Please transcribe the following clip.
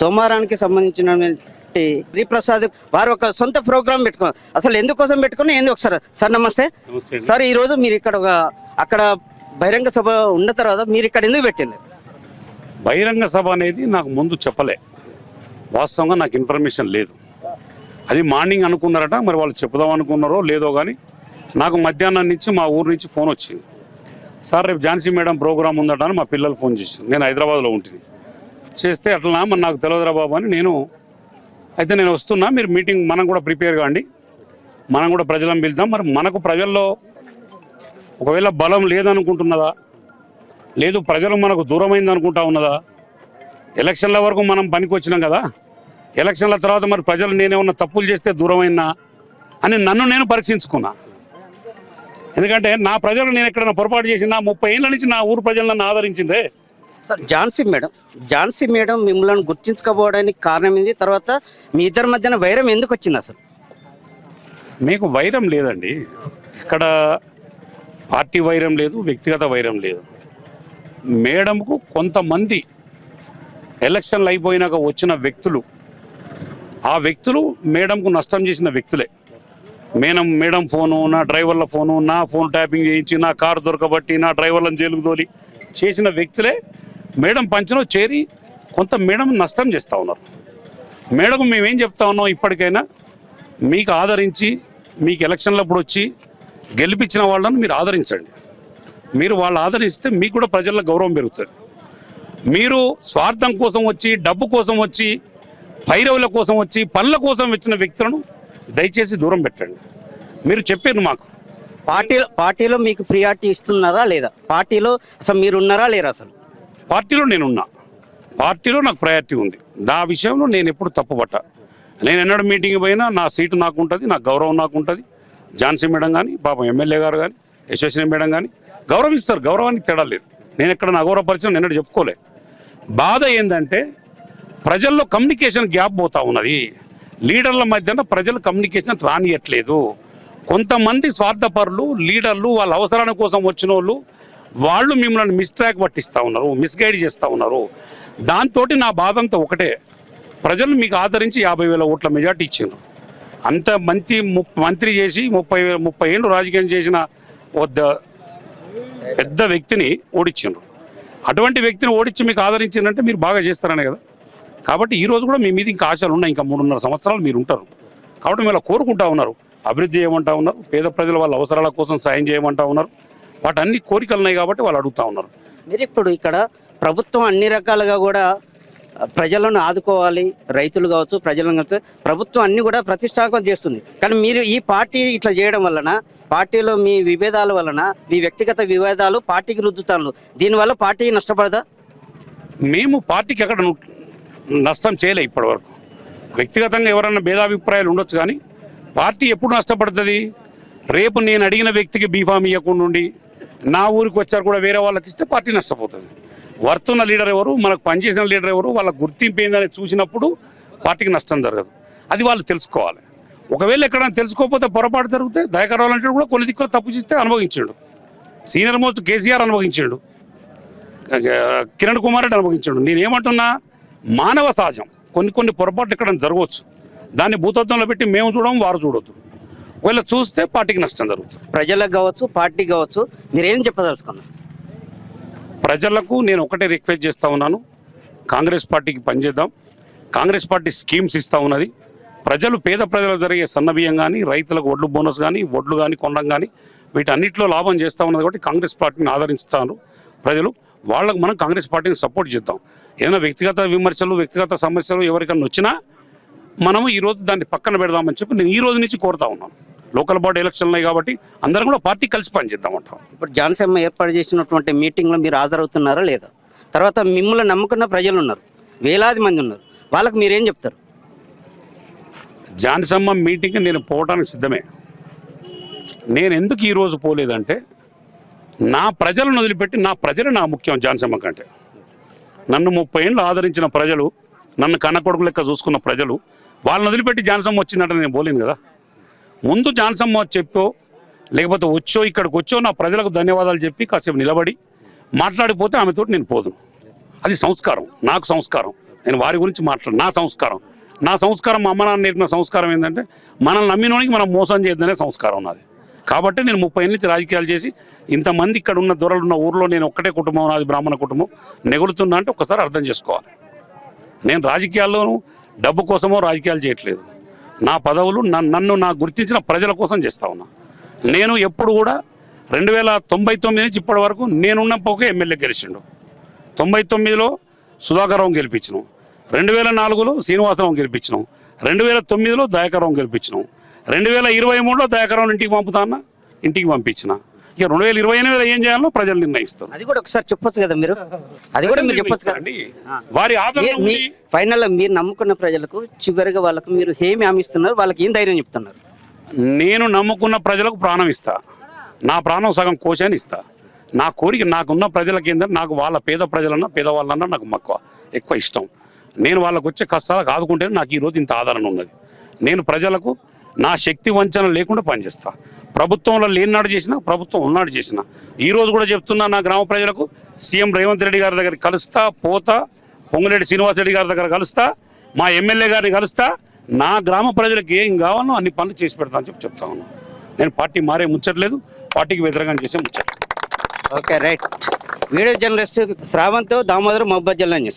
సోమవారానికి సంబంధించినటువంటి హరిప్రసాద్ వారు ఒక సొంత ప్రోగ్రామ్ పెట్టుకున్నారు. అసలు ఎందుకోసం పెట్టుకుని ఏంది ఒకసారి? సార్ నమస్తే. సార్ ఈరోజు మీరు ఇక్కడ ఒక అక్కడ బహిరంగ సభ ఉన్న తర్వాత మీరు ఇక్కడ ఎందుకు పెట్టింది బహిరంగ సభ అనేది నాకు ముందు చెప్పలే. వాస్తవంగా నాకు ఇన్ఫర్మేషన్ లేదు. అది మార్నింగ్ అనుకున్నారట మరి వాళ్ళు చెప్పుదాం అనుకున్నారో లేదో కానీ నాకు మధ్యాహ్నం నుంచి మా ఊరు నుంచి ఫోన్ వచ్చింది. సార్ రేపు ఝాన్సీ మేడం ప్రోగ్రామ్ ఉందట అని మా పిల్లలు ఫోన్ చేశారు నేను హైదరాబాద్లో ఉంటుంది చేస్తే అట్లా మరి నాకు తెలియదురా బాబు అని నేను అయితే నేను వస్తున్నా. మీరు మీటింగ్ మనం కూడా ప్రిపేర్ కాండి. మనం కూడా ప్రజలను పిలుద్దాం. మరి మనకు ప్రజల్లో ఒకవేళ బలం లేదనుకుంటున్నదా? లేదు ప్రజలు మనకు దూరమైంది అనుకుంటా ఉన్నదా? ఎలక్షన్ల వరకు మనం పనికి వచ్చినాం కదా. ఎలక్షన్ల తర్వాత మరి ప్రజలు నేనేమన్నా తప్పులు చేస్తే దూరమైనా అని నన్ను నేను పరీక్షించుకున్నా. ఎందుకంటే నా ప్రజలు నేను ఎక్కడైనా పొరపాటు చేసిందా? ముప్పై ఏళ్ళ నుంచి నా ఊరు ప్రజలను నన్ను ఆదరించిందే. Sir Jhansi madam Jhansi madam మిమ్మల్ని గుర్తించకపోవడానికి కారణం ఏంది? తర్వాత మీ ఇద్దరి మధ్యన వైరం ఎందుకు వచ్చింది అసలు? మీకు వైరం లేదండి. ఇక్కడ పార్టీ వైరం లేదు వ్యక్తిగత వైరం లేదు. మేడంకు కొంతమంది ఎలక్షన్లు అయిపోయినాక వచ్చిన వ్యక్తులు ఆ వ్యక్తులు మేడంకు నష్టం చేసిన వ్యక్తులే. మేడం మేడం ఫోను నా డ్రైవర్ల ఫోను నా ఫోన్ ట్యాపింగ్ చేయించి నా కారు దొరకబట్టి నా డ్రైవర్లను జైలుకు తోలి చేసిన వ్యక్తులే మేడం పంచలో చేరి కొంత మేడం నష్టం చేస్తూ ఉన్నారు. మేడకు మేమేం చెప్తా ఉన్నాం ఇప్పటికైనా? మీకు ఆదరించి మీకు ఎలక్షన్లప్పుడు వచ్చి గెలిపించిన వాళ్ళని మీరు ఆదరించండి. మీరు వాళ్ళు ఆదరిస్తే మీకు కూడా ప్రజల్లో గౌరవం పెరుగుతుంది. మీరు స్వార్థం కోసం వచ్చి డబ్బు కోసం వచ్చి పైరవుల కోసం వచ్చి పనుల కోసం వచ్చిన వ్యక్తులను దయచేసి దూరం పెట్టండి. మీరు చెప్పారు మాకు. పార్టీలో పార్టీలో మీకు ప్రియారిటీ ఇస్తున్నారా లేదా? పార్టీలో అసలు మీరు ఉన్నారా లేరా అసలు? పార్టీలో నేనున్నా. పార్టీలో నాకు ప్రయారిటీ ఉంది. నా విషయంలో నేను ఎప్పుడు తప్పుపట్ట. నేను ఎన్నడూ మీటింగ్ పోయినా నా సీటు నాకు ఉంటుంది నా గౌరవం నాకు ఉంటుంది ఝాన్సీ మేడం కానీ పాపం ఎమ్మెల్యే గారు కానీ యశస్విని మేడం కానీ గౌరవిస్తారు. గౌరవానికి తేడా లేదు. నేను ఎక్కడ నా గౌరవపరిచిన ఎన్నడూ చెప్పుకోలే. బాధ ఏంటంటే ప్రజల్లో కమ్యూనికేషన్ గ్యాప్ పోతా ఉన్నది. లీడర్ల మధ్యన ప్రజలు కమ్యూనికేషన్ రానియట్లేదు. కొంతమంది స్వార్థపరులు లీడర్లు వాళ్ళ అవసరాల కోసం వచ్చిన వాళ్ళు వాళ్ళు మిమ్మల్ని మిస్ట్రాక్ పట్టిస్తూ ఉన్నారు మిస్గైడ్ చేస్తూ ఉన్నారు. దాంతో నా బాధ అంతా ఒకటే. ప్రజలు మీకు ఆదరించి యాభై వేల ఓట్ల మెజార్టీ ఇచ్చిండ్రు. అంత మంత్రి ము- మంత్రి చేసి ముప్పై ముప్పై ఏళ్ళు రాజకీయం చేసిన వద్ద పెద్ద వ్యక్తిని ఓడించిండ్రు అటువంటి వ్యక్తిని ఓడించి మీకు ఆదరించిందంటే మీరు బాగా చేస్తారనే కదా. కాబట్టి ఈరోజు కూడా మీ మీద ఇంకా ఆశలు ఉన్నాయి. ఇంకా మూడున్నర సంవత్సరాలు మీరు ఉంటారు. కాబట్టి మీరు కోరుకుంటా ఉన్నారు. అభివృద్ధి చేయమంటా ఉన్నారు. పేద ప్రజల వాళ్ళ అవసరాల కోసం సాయం చేయమంటా ఉన్నారు. వాటి అన్ని కోరికలు ఉన్నాయి కాబట్టి వాళ్ళు అడుగుతా ఉన్నారు. మీరు ఇప్పుడు ఇక్కడ ప్రభుత్వం అన్ని రకాలుగా కూడా ప్రజలను ఆదుకోవాలి రైతులు కావచ్చు ప్రజలను కావచ్చు ప్రభుత్వం అన్ని కూడా ప్రతిష్టాత్మకం చేస్తుంది. కానీ మీరు ఈ పార్టీ ఇట్లా చేయడం వలన పార్టీలో మీ విభేదాల వలన మీ వ్యక్తిగత విభేదాలు పార్టీకి రుద్దుతాను. దీనివల్ల పార్టీ నష్టపడదా? మేము పార్టీకి ఎక్కడ నష్టం చేయలే ఇప్పటివరకు. వ్యక్తిగతంగా ఎవరన్నా భేదాభిప్రాయాలు ఉండొచ్చు కానీ పార్టీ ఎప్పుడు నష్టపడుతుంది? రేపు నేను అడిగిన వ్యక్తికి బీఫామ్ ఇవ్వకుండా ఉండి నా ఊరికి వచ్చారు కూడా వేరే వాళ్ళకి ఇస్తే పార్టీ నష్టపోతుంది. వర్తున్న లీడర్ ఎవరు? మనకు పనిచేసిన లీడర్ ఎవరు? వాళ్ళ గుర్తింపు ఏందని చూసినప్పుడు పార్టీకి నష్టం జరగదు. అది వాళ్ళు తెలుసుకోవాలి. ఒకవేళ ఎక్కడైనా తెలుసుకోకపోతే పొరపాటు జరిగితే దయకరావు అంటే కూడా కొన్ని దిక్కులు తప్పు చేస్తే అనుభవించాడు. సీనియర్ మోస్ట్ కేసీఆర్ అనుభవించాడు. కిరణ్ కుమార్ రెడ్డి అనుభవించాడు. నేనేమంటున్నా? మానవ సహజం. కొన్ని కొన్ని పొరపాట్లు ఇక్కడ జరగవచ్చు. దాన్ని భూతత్వంలో పెట్టి మేము చూడడం వారు చూడొద్దు. ఒకవేళ చూస్తే పార్టీకి నష్టం జరుగుతుంది. ప్రజలకు కావచ్చు పార్టీకి కావచ్చు మీరేం చెప్పదలుచుకున్నారు? ప్రజలకు నేను ఒకటే రిక్వెస్ట్ చేస్తూ ఉన్నాను. కాంగ్రెస్ పార్టీకి పనిచేద్దాం. కాంగ్రెస్ పార్టీ స్కీమ్స్ ఇస్తూ ఉన్నది. ప్రజలు పేద ప్రజలకు జరిగే సన్నబియ్యం కానీ రైతులకు వడ్లు బోనస్ కానీ వడ్లు కానీ కొనడం కానీ వీటన్నిటిలో లాభం చేస్తూ ఉన్నది కాబట్టి కాంగ్రెస్ పార్టీని ఆదరిస్తాను ప్రజలు. వాళ్ళకు మనం కాంగ్రెస్ పార్టీని సపోర్ట్ చేద్దాం. ఏదైనా వ్యక్తిగత విమర్శలు వ్యక్తిగత సమస్యలు ఎవరికైనా వచ్చినా మనము ఈ రోజు దాన్ని పక్కన పెడదామని చెప్పి నేను ఈ రోజు నుంచి కోరుతా ఉన్నాను. లోకల్ బాడీ ఎలక్షన్లు ఉన్నాయి కాబట్టి అందరం కూడా పార్టీ కలిసి పనిచేద్దామంటాం ఇప్పుడు జాన్సమ్మ ఏర్పాటు చేసినటువంటి మీటింగ్లో మీరు హాజరవుతున్నారా లేదా? తర్వాత మిమ్మల్ని నమ్ముకున్న ప్రజలు ఉన్నారు. వేలాది మంది ఉన్నారు. వాళ్ళకి మీరేం చెప్తారు? జాన్సమ్మ మీటింగ్కి నేను పోవడానికి సిద్ధమే. నేను ఎందుకు ఈరోజు పోలేదంటే నా ప్రజలను వదిలిపెట్టి నా ప్రజలు నా ముఖ్యం జాన్సమ్మ కంటే. నన్ను ముప్పై ఏళ్ళు ఆదరించిన ప్రజలు నన్ను కన్న కొడుకు లెక్క చూసుకున్న ప్రజలు వాళ్ళని వదిలిపెట్టి జాన్సమ్మ వచ్చిందంటే నేను పోలేను కదా. ముందు జాన్సమ్మ చెప్పో లేకపోతే వచ్చో ఇక్కడికి వచ్చో నా ప్రజలకు ధన్యవాదాలు చెప్పి కాసేపు నిలబడి మాట్లాడిపోతే ఆమెతో నేను పోదు అది సంస్కారం నాకు సంస్కారం. నేను వారి గురించి మాట్లాడు నా సంస్కారం. నా సంస్కారం మా అమ్మ నాన్న నేర్పిన సంస్కారం ఏంటంటే మనల్ని నమ్మినోనికి మనం మోసం చేయొద్దనే సంస్కారం ఉన్నది కాబట్టి నేను ముప్పై ఏళ్ళ నుంచి రాజకీయాలు చేసి ఇంతమంది ఇక్కడ ఉన్న దొరలు ఉన్న ఊర్లో నేను ఒక్కటే కుటుంబం నాది బ్రాహ్మణ కుటుంబం నెగులుతున్నా అంటే ఒకసారి అర్థం చేసుకోవాలి. నేను రాజకీయాల్లోనూ డబ్బు కోసమో రాజకీయాలు చేయట్లేదు. నా పదవులు నన్ను నన్ను నా గుర్తించిన ప్రజల కోసం చేస్తా ఉన్నా. నేను ఎప్పుడు కూడా రెండు వేల తొంభై తొమ్మిది నుంచి ఇప్పటి వరకు నేనున్నപ്പോకే ఎమ్మెల్యే గెలిచిండు. తొంభై తొమ్మిదిలో సుధాకరరావు గెలిపించినాం. రెండు వేల నాలుగులో శ్రీనివాసరావు గెలిపించినాం. రెండు వేల తొమ్మిదిలో దయాకరావు గెలిపించినాం. రెండు వేల ఇరవై మూడులో దయాకరావు ఇంటికి పంపుతా అన్న ఇంటికి పంపించిన. ఇక రెండు వేల ఇరవై ఎనిమిదిలో ఏం చేయాలో ప్రజలు నిర్ణయిస్తారు. అది కూడా ఒకసారి చెప్పొచ్చు కదా మీరు? అది కూడా మీరు చెప్పొచ్చు కదా? అండి వారి ఆదరణ మీ-. ఫైనల్ మీరు నమ్ముకున్న ప్రజలకు చివరిగా వాళ్ళకు మీరు ఏమి హామీ ఇస్తున్నారు? వాళ్ళకి ఏం ధైర్యం చెప్తున్నారు? నేను నమ్ముకున్న ప్రజలకు ప్రాణం ఇస్తా. నా ప్రాణం సగం కోశాన్ని ఇస్తా. నా కోరిక నాకున్న ప్రజలకి ఏంటంటే నాకు వాళ్ళ పేద ప్రజలన్నా పేదవాళ్ళన్నా నాకు మక్కువ ఎక్కువ ఇష్టం. నేను వాళ్ళకు వచ్చే కష్టాలకు ఆదుకుంటే నాకు ఈరోజు ఇంత ఆదరణ ఉన్నది. నేను ప్రజలకు నా శక్తి వంచన లేకుండా పనిచేస్తా. ప్రభుత్వంలో లేనినాడు చేసిన ప్రభుత్వం ఉన్నాడు చేసిన. ఈరోజు కూడా చెప్తున్నా నా గ్రామ ప్రజలకు సీఎం రేవంత్ రెడ్డి గారి దగ్గర కలుస్తా పోతా పొంగులేటి శ్రీనివాస్ రెడ్డి గారి దగ్గర కలుస్తా మా ఎమ్మెల్యే గారిని కలుస్తా. నా గ్రామ ప్రజలకు ఏం కావాలో అన్ని పనులు చేసి పెడతా అని చెప్పి చెప్తా ఉన్నాను నేను పార్టీ మారే ముచ్చట్లేదు పార్టీకి వ్యతిరేకంగా చేసే ముచ్చట్లేదు. Okay right. Video journalist Shravanth Damodar మొహబ్బత్ జిల్లా న్యూస్.